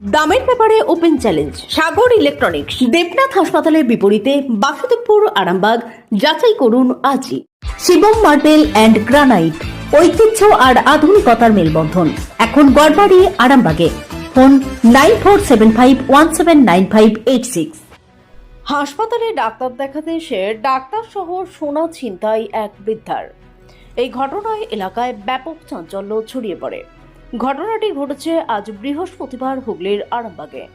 দামের ব্যাপারে open challenge, Sagar electronics, Debnath হাসপাতালের বিপরীতে বাসুদেবপুর, আরামবাগ, যাচাই করুন আজই। শিবম মার্বেল অ্যান্ড গ্রানাইট, ঐতিহ্য আর আধুনিকতার মেলবন্ধন। এখন গড়বাড়ি, আরামবাগে। Phone nine four seven five one seven nine five eight six. হাসপাতালে ডাক্তার দেখাতে এসে ডাক্তার সহ সোনা ছিনতাই এক বৃদ্ধার। এই ঘটনায় এলাকায় ব্যাপক চাঞ্চল্য ছড়িয়ে পড়ে। ঘটনাটি ঘটেছে আজ বৃহস্পতিবার হুগলির আরামবাগে।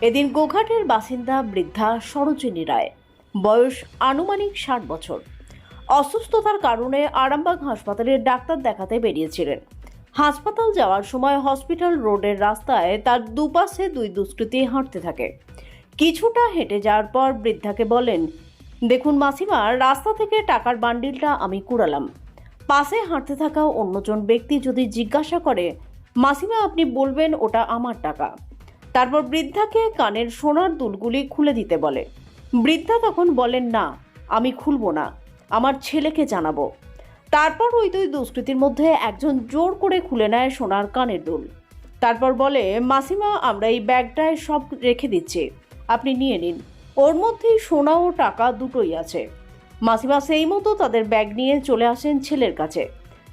এদিন গোঘাটের বাসিন্দা বৃদ্ধা সরোজিনী রায়। বয়স আনুমানিক ষাট বছর। অসুস্থতার কারণে আরামবাগ হাসপাতালে ডাক্তার দেখাতে বেরিয়েছিলেন। হাসপাতাল যাওয়ার সময় হসপিটাল রোডের রাস্তায় তার দুপাশে দুই দুষ্কৃতী হাঁটতে থাকে। কিছুটা হেঁটে যাওয়ার পর বৃদ্ধাকে বলেন, দেখুন মাসিমা, রাস্তা থেকে টাকার বান্ডিলটা আমি কুড়ালাম। পাশে হাঁটতে থাকা অন্যজন ব্যক্তি যদি জিজ্ঞাসা করে মাসিমা, আপনি বলবেন ওটা আমার টাকা। তারপর বৃদ্ধাকে কানের সোনার দুলগুলি খুলে দিতে বলে। বৃদ্ধা তখন বলেন, না, আমি খুলব না, আমার ছেলেকে জানাব। তারপর ওই দুই দুষ্কৃতির মধ্যে একজন জোর করে খুলে নেয় সোনার কানের দুল। তারপর বলে, মাসিমা, আমরা এই ব্যাগটায় সব রেখে দিচ্ছি, আপনি নিয়ে নিন। ওর মধ্যেই সোনা ও টাকা দুটোই আছে। মাসিমা সেই মতো তাদের ব্যাগ নিয়ে চলে আসেন ছেলের কাছে।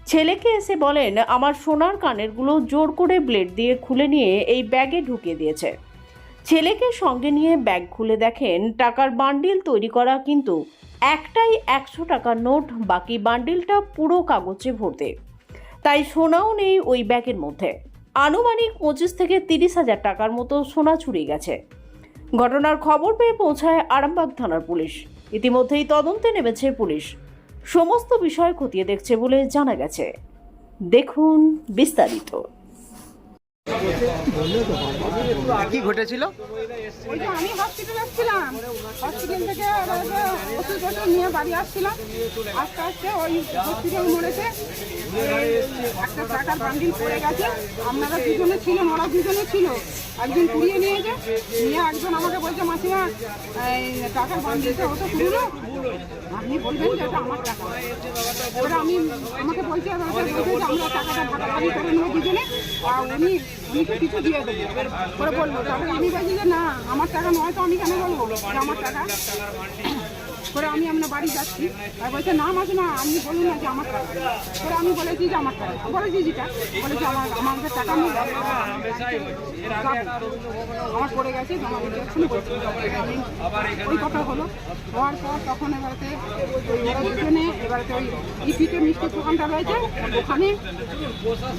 ছেলেকে এসে বলেন, আমার সোনার কানেরগুলো জোর করে ব্লেড দিয়ে খুলে নিয়ে এই ব্যাগে ঢুকিয়ে দিয়েছে। ছেলেকে সঙ্গে নিয়ে ব্যাগ খুলে দেখেন, টাকার বান্ডিল তৈরি করা কিন্তু একটাই একশো টাকার নোট, বাকি বান্ডিলটা পুরো কাগজে ভর্তি। তাই সোনাও নেই ওই ব্যাগের মধ্যে। আনুমানিক পঁচিশ থেকে তিরিশ হাজার টাকার মতো সোনা চুরি গেছে। ঘটনার খবর পেয়ে পৌঁছায় আরামবাগ থানার পুলিশ। ইতিমধ্যেই তদন্তে নেমেছে পুলিশ। সমস্ত বিষয় খতিয়ে দেখছে বলে জানা গেছে। দেখুন বিস্তারিত। কি ঘটেছিল? ওই যে আমি হসপিটালে আসছিলাম হসপিটাল থেকে ওষুধ ওষুধ নিয়ে বাড়ি আসছিলাম। আস্তে আস্তে ওই হসপিটাল মরেছে একটা টাকার বান্ডিল পড়ে গেছে। আপনারা দুজনে ছিলেন, ওরা দুজনে ছিল। একজন কুড়িয়ে নিয়েছে, নিয়ে একজন আমাকে বলছে, মাসিমা টাকার বান্ডিলটা ওটা কুড়িয়ে আপনি বলবেন যে এটা আমার টাকা। এবারে আমি, আমাকে বলছে বলছে আমরা টাকাটা ভাগাভাগি করে নেব দুজনে। আর উনি উনি কিছু দিয়ে দেবো। করে বলল তারপরে আমি বলছি যে না, আমার টাকা নয় তো আমি কেন বলব আমার টাকা। করে আমি আপনার বাড়ি যাচ্ছি আর বলছে না মাঝে না আপনি বলুন না যে আমার টাকা করে আমি বলেছি যে আমার টাকা বলেছি যেটা বলেছি আমার আমাদের টাকা নেই আমার পড়ে গেছে ওই কথা হলো হওয়ার পর তখন এবারেতে দুজনে এবারেতে ওই ইপিতে মিষ্টির দোকানটা রয়েছে ওখানে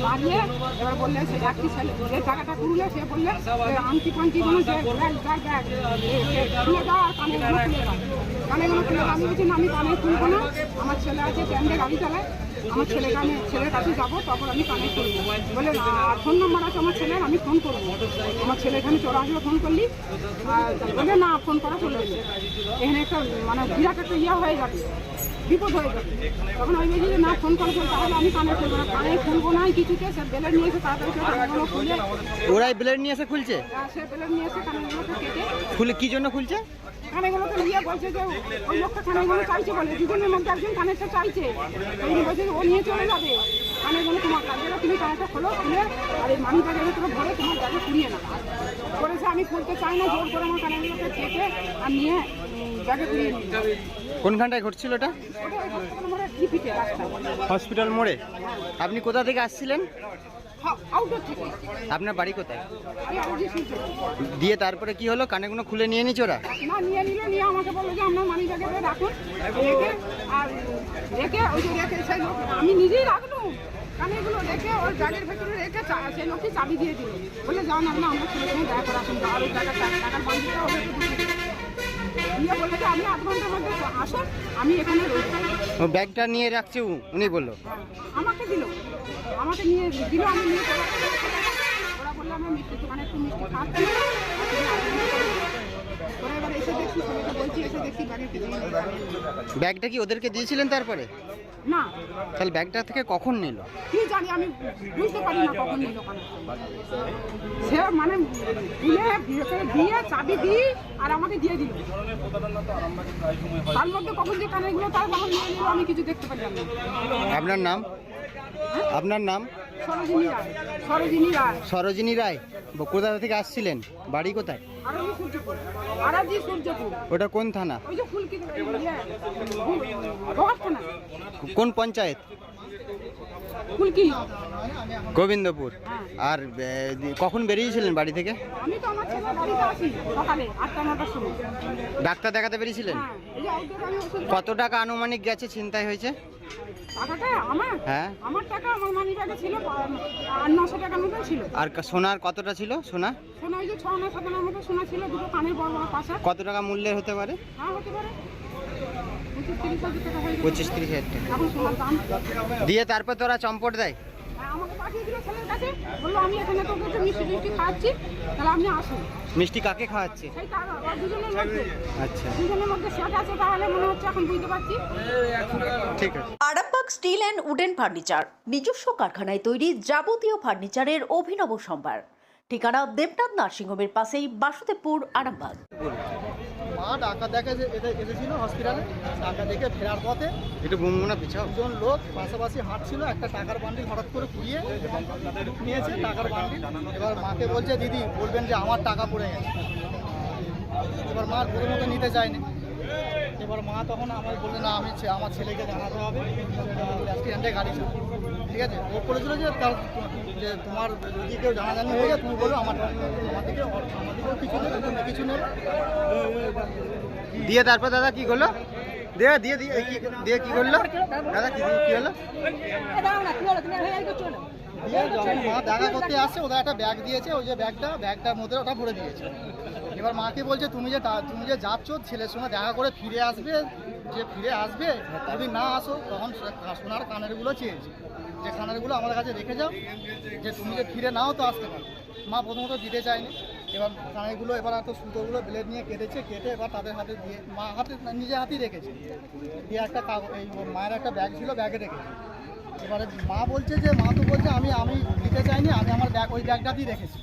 বাড়িয়ে এবার বললে সে একটি ছেলে যে টাকাটা তুললে সে বললে আংটি ফাংটি কোনো ব্যাগ ব্যাগ ব্যাগ আর দাও আমি বলছি না আমি কানে শুনব না। আমার ছেলে আছে ট্যান্ডে গাড়ি চালায়। আমার ছেলেকে আমি ছেলের কাছে যাব তখন আমি কানে শুনব বলে ফোন নাম্বার আছে আমার ছেলের, আমি ফোন করব। আমার ছেলে এখানে চলে আসবে ফোন করলি। বলে, না, ফোন করা চলে এখানে একটা মানে বিরাট একটা ইয়ে হয়ে যাবে বিপদ হয়ে যাবে। তখন আমি বলছি যে না ফোন করে বল তাহলে আমি কানে খুলবো না। কানে খুলবো না কিছুতে সে বেলে নিয়ে এসে তাড়াতাড়ি করে কানেগুলো খুলে ওরাই ব্লেড নিয়ে এসে খুলছে? সে বেলে নিয়ে এসে কানেগুলোকে কেটে খুলে কি জন্য খুলছে? কানেগুলোকে নিয়ে বলছে যে ওই লোকটা কানেগুলো চাইছে বলে দুজনের মধ্যে একজন কানেরটা চাইছে। ওই বলছে ও নিয়ে চলে যাবে। কানেগুলো তোমার কাছে তুমি কানেরটা খোলো খুলে আর এই মানি ব্যাগের ভিতরে ভরে তোমার ব্যাগে কুড়িয়ে করেছে আমি খুলতে চাই না জোর করে আমার কানেগুলোকে কেটে আর নিয়ে ব্যাগে কুড়িয়ে কোনখানটায় ঘটছিল এটা? হসপিটাল মোড়ে। আপনি কোথা থেকে আসছিলেন? আপনার বাড়ি কোথায়? দিয়ে তারপরে কি হলো? কানেগুলো খুলে নিয়ে নিচ্ছে ওরা? আমি নিজেই রাখলাম। কানেগুলো রেখে, ওর ব্যাগের ভেতরে রেখে সেই চাবি দিয়ে দিল। বলে যাও না আসুন আর ওই টাকা টাকার দিয়ে বলে যে আপনি আধ ঘণ্টার মধ্যে আসুন আমি এখানে রয়েছি। ও ব্যাগটা নিয়ে রাখছে উ- উনি বলল। আমাকে দিল। আমাকে নিয়ে দিল আমি নিয়ে ওরা বলল আমরা মিষ্টির দোকানে একটু মিষ্টি খাচ্ছি ওরা এবার এসে দেখছি ছেলেকে বলছি এসে দেখছি ব্যাগের কিছু নেই। ব্যাগটা কি ওদেরকে দিয়েছিলেন তারপরে? না। তাহলে ব্যাগটা থেকে কখন নিল? কি জানি আমি বুঝতে পারি না কখন নিল ওখানে সে মানে ভেতরে দিয়ে চাবি দিই আর আমাকে দিয়ে দিল। তার মধ্যে কখন যে কানেগুলো তার কখন নিয়ে নিল আমি কিছু দেখতে পারলাম না। আপনার নাম? আপনার নাম? সরোজিনী রায়। সরোজিনী রায়। সরোজিনী রায়। কোথা থেকে আসছিলেন? বাড়ি কোথায়? ওটা কোন থানা? ইয়ে কোন পঞ্চায়েত? ফুলকি গোবিন্দপুর। হ্যাঁ। আর কখন বেরিয়েছিলেন বাড়ি থেকে? আমি তো আমার ছেলে বাড়িতে আসি সকালে আটটা নটার সময়। ডাক্তার দেখাতে বেরিয়েছিলেন? হ্যাঁ কত টাকা আনুমানিক গেছে চিন্তায় হয়েছে? টাকাটা আমার? হ্যাঁ। আমার টাকা আমার ব্যাগে ছিল আর সোনার কতটা ছিল সোনা? সোনা ওই যে ছ আনা সাত আনার মতো সোনা ছিল দুটো কানের বড় বড় পাশা। কত টাকা মূল্যের হতে পারে? হ্যাঁ হতে পারে। পঁচিশ তিরিশ হাজার টাকা। দিয়ে তারপর তোরা চম্পট দেয়? হ্যাঁ, আমাকে পাঠিয়ে দিল ছেলের কাছে। বলল আমি এখানে তোকে একটু মিষ্টি মিষ্টি খাওয়াচ্ছি তাহলে আপনি আসুন। মিষ্টি কাকে খাওয়াচ্ছে? আচ্ছা। মনে ঠিক আছে। Arambagh steel and wooden furniture নিজস্ব কারখানায় তৈরি যাবতীয় ফার্নিচারের অভিনব সম্ভার। ঠিকানা দেবনাথ নার্সিংহোমের পাশেই বাসুদেবপুর আরামবাগ। মা ডাকা দেখে যে এসে- এসেছিল হসপিটালে ডাকা দেখে ফেরার পথে একটু বুমবুনা পিছাও? দুজন লোক পাশাপাশি হাঁটছিল একটা টাকার বান্ডিল হঠাৎ করে কুড়িয়ে নিয়েছে টাকার বান্ডিল। এবার মাকে বলছে দিদি বলবেন যে আমার টাকা পড়ে গেছে। এবার মা প্রথমত নিতে চায়নি এবার মা তখন আমার বললে না আমি আমার ছেলেকে জানাতে হবে। অ্যাক্সিডেন্টে গাড়ি ছিল ঠিক আছে? ও বলেছিল যে তার যে তোমার যদি কেউ জানাজানি হয়ে যায় তুমি বলো আমার আমাদেরকে আমাদেরকেও কিছু নেবে তুমি কিছু নেবে দিয়ে তারপর দাদা কি করল? দিয়ে দিয়ে দিয়ে কি- দিয়ে কি করল? দাদা কি কি হলো? দিয়ে যখন মা দেখা করতে আসছে ওদের একটা ব্যাগ দিয়েছে ওই যে ব্যাগটা ব্যাগটার মধ্যে ওটা ভরে দিয়েছে। এবার মাকে বলছে তুমি যে তুমি যে যাচ্ছ ছেলের সঙ্গে দেখা করে ফিরে আসবে যে ফিরে আসবে যদি না আসো তখন সোনার কানেরগুলো চেয়েছে। যে কানেরগুলো আমার কাছে রেখে যাও। যে তুমি যে ফিরে নাও তো আসতে পারো মা প্রথমত দিতে চায়নি। এবার কানেরগুলো এবার এত সুতোগুলো ব্লেড নিয়ে কেটেছে, কেটে এবার তাদের হাতে দিয়ে, মা হাতে নিজে হাতেই রেখেছে। দিয়ে একটা কাগজ এই মায়ের একটা ব্যাগ ছিল ব্যাগে রেখেছে। এবারে মা বলছে যে, মা তো বলছে, আমি আমি দিতে চাইনি, আমি আমার ব্যাগ ওই ব্যাগটাতেই রেখেছি।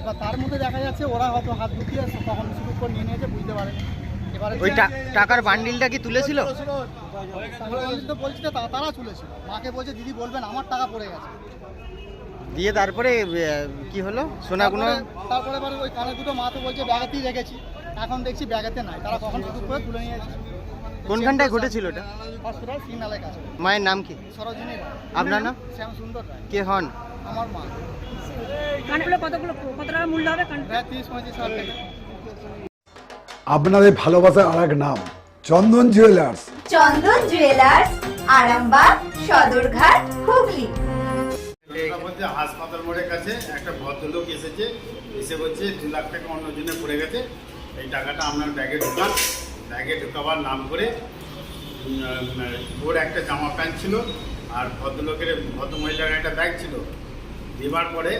এবার তার মধ্যে দেখা যাচ্ছে, ওরা হয়তো হাত ঢুকিয়ে তখন শুরু করে নিয়ে নিয়েছে, বুঝতে পারেনি। ওই টাকার বান্ডিলটা কি তুলেছিল? টাকার বলছে তা- তারা তুলেছিল মাকে বলছে দিদি বলবেন আমার টাকা পড়ে গেছে দিয়ে তারপরে কি হলো? সোনাগুলো তারপরে- তারপরে ওই কানের দুটো মা তো বলছে ব্যাগেতেই রেখেছি এখন দেখছি ব্যাগেতে নাই তারা কখন শুরু করে তুলে নিয়েছে কোনখানটায় ঘটেছিল ওটা? হসপিটাল সিগনালের কাছে মায়ের নাম কি? সরোজিনী আপনার নাম? শ্যাম সুন্দর কে হন? আমার মা কানগুলো কতগুলো কত টাকা মূল্য হবে? প্রায় তিরিশ পঁয়ত্রিশ হাজার টাকা। আপনাদের ভালোবাসার আর এক নাম চন্দন জুয়েলার্স চন্দন জুয়েলার্স আরামবাগ সদরঘাট হুগলি। বলছে হাসপাতাল মোড়ের কাছে একটা ভদ্রলোক এসেছে এসে বলছে দু লাখ টাকা অন্যজনে পড়ে গেছে। এই টাকাটা আপনার ব্যাগে ঢোকান। ব্যাগে ঢোকাবার নাম করে ওর একটা জামা প্যান্ট ছিল আর ভদ্রলোকের ভদ্রমহিলার একটা ব্যাগ ছিল। দেবার পরে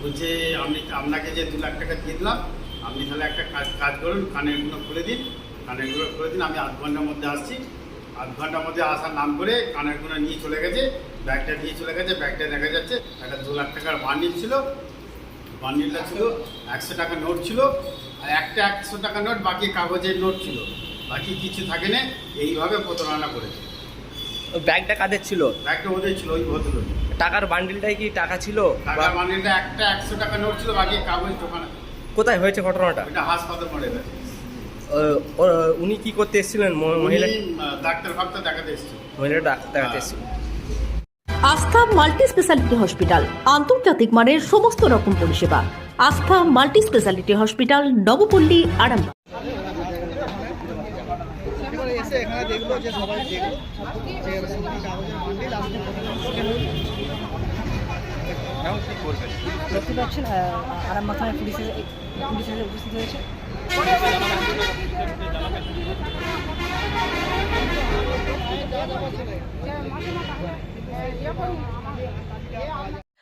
বলছে আমি আপনাকে যে দু লাখ টাকা দিয়ে দিলাম আপনি তাহলে একটা কাজ কাজ করুন কানেরগুলো খুলে দিন কানেরগুলো খুলে দিন আমি আধ ঘণ্টার মধ্যে আসছি। আধ ঘণ্টার মধ্যে আসার নাম করে কানেরগুলো নিয়ে চলে গেছে ব্যাগটা নিয়ে চলে গেছে ব্যাগটা দেখা যাচ্ছে একটা দু লাখ টাকার বান্ডিল ছিল। বান্ডিলটা ছিল একশো টাকা নোট ছিল আর একটা একশো টাকা নোট বাকি কাগজের নোট ছিল। বাকি কিছু থাকে না এইভাবে প্রতারণা করেছে। ব্যাগটা কাদের ছিল? ব্যাগটা ওদের ছিল ওই ভদ্রলোক টাকার বান্ডিলটাই কি টাকা ছিল? টাকার বান্ডিলটা একটা একশো টাকা নোট ছিল বাকি কাগজ দোকানে কোথায় হয়েছে ঘটনাটা? হাসপাতাল উনি কি করতে এসেছিলেন? ম- মহিলা ডাক্তার ফাক্তার দেখাতে এসেছিল। মহিলা ডাক্তার দেখাতে এসেছিলেন আস্থা মাল্টি স্পেশালিটি হসপিটাল আন্তর্জাতিক মানের সমস্ত রকম পরিষেবা। Astha multi speciality hospital Nabapally Arambagh. এবারে এসে এখানে দেখল যে সবাই দেখল যে কাগজের বান্ডিল আসলে দেখতে পাচ্ছেন আরামবাগ থানায় পুলিশের পুলিশ উপস্থিত হয়েছে